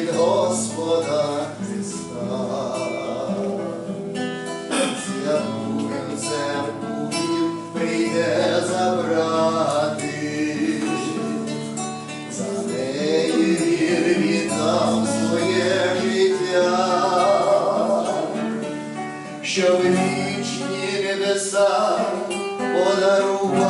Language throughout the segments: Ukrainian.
від Господа Христа. Святую церкву прийде за неї він віддав своє життя, щоб вічні небеса подарувати.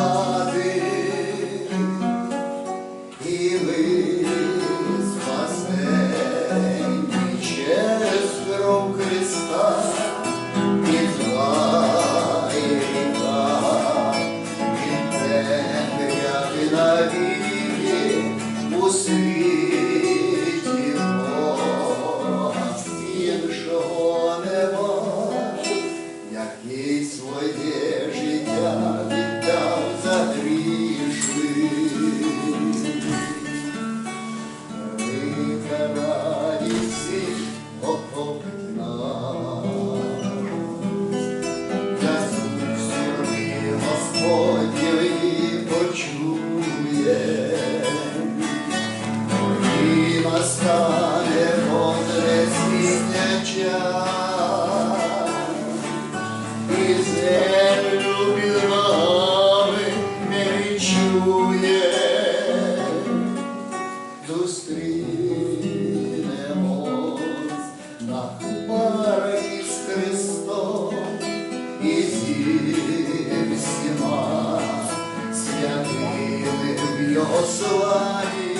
Який своє життя відчує зустрінемось на хмарі з Христом і зі всіма святими в Його славі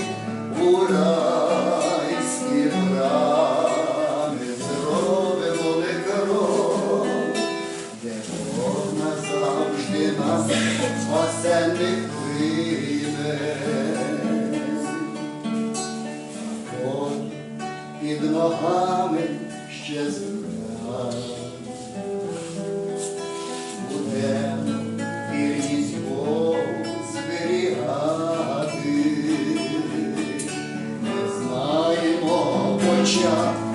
у райські брами зробимо ми кров, де Бог назавжди нас. От під ногами ще земля. Будемо вірність Богу зберігати. Не знаємо початку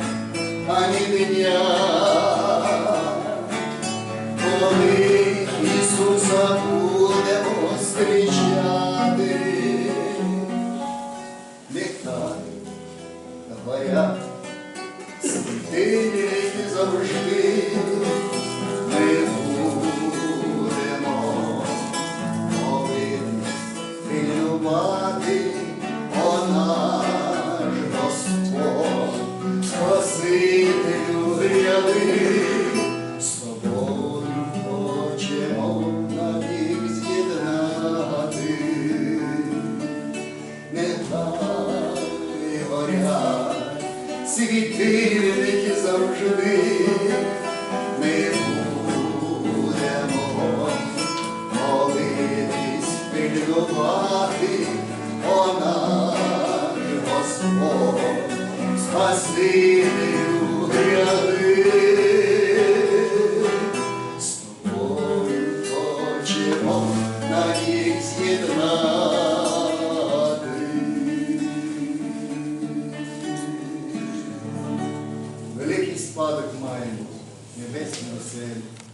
ані коли Ісуса будемо зустрічати. Пильнувати, о наш Господь, Спасителю гряди, з тобою хочемо навік з'єднати. Нехай горять світильники завжди, ми цілувати, о нам, Господь, спаси гряди, з тобою хочемо на їх з'єднати. Великий спадок маємо, небесний оселі.